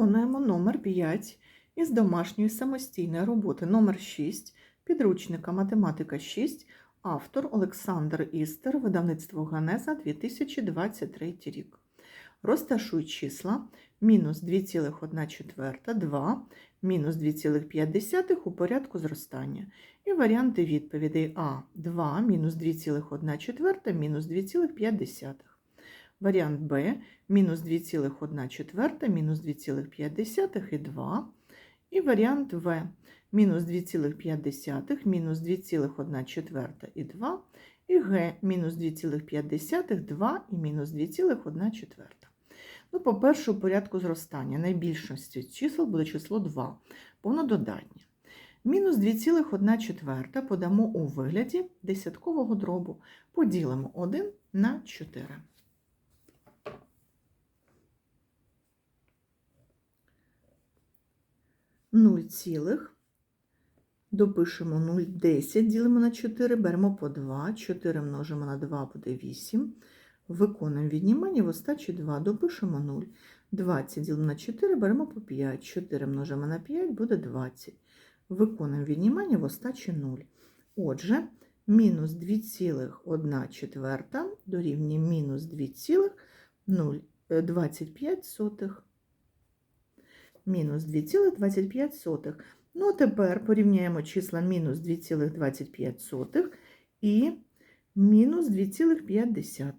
Виконуємо номер 5 із домашньої самостійної роботи номер 6 підручника математика 6, автор Олександр Істер, видавництво Ганеза 2023 рік. Розташуй числа мінус 2,1 2, мінус 2,5 у порядку зростання. І варіанти відповідей А 2, мінус 2,1 мінус 2,5. Варіант Б мінус 2,1 мінус 2,5 і 2. І варіант В мінус 2,5 мінус 2,1 і 2. І Г мінус 2,5, 2 і мінус 2,1. Ну, по-перше, у порядку зростання найбільшості чисел буде число 2, повнододатнє. Мінус 2,1 подамо у вигляді десяткового дробу. Поділимо 1 на 4. Нуль цілих. Допишемо 0,10, ділимо на 4, беремо по 2, 4 множимо на 2 буде 8. Виконуємо віднімання в остачі 2, допишемо 0. 20 ділимо на 4, беремо по 5, 4 множимо на 5 буде 20. Виконуємо віднімання в остачі 0. Отже, мінус 2,1 четверта дорівнює мінус 2,25. Мінус 2,25. Ну, а тепер порівняємо числа мінус 2,25 і мінус 2,5.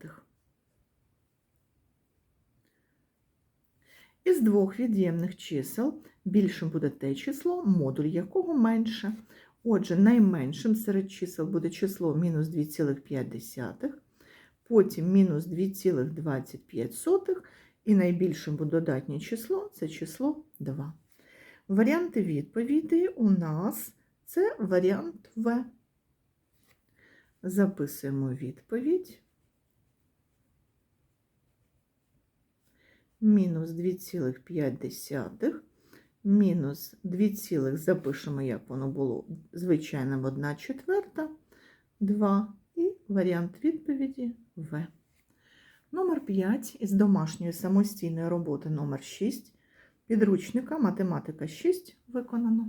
Із двох від'ємних чисел більшим буде те число, модуль якого менше. Отже, найменшим серед чисел буде число мінус 2,5, потім мінус 2,25, і найбільшим додатнє число це число 2. Варіанти відповідей у нас це варіант В. Записуємо відповідь. Мінус 2,5, мінус 2, цілих, запишемо, як воно було, звичайно, 1 четверта, 2 і варіант відповіді В. Номер 5 із домашньої самостійної роботи. Номер 6 підручника математика 6 виконано.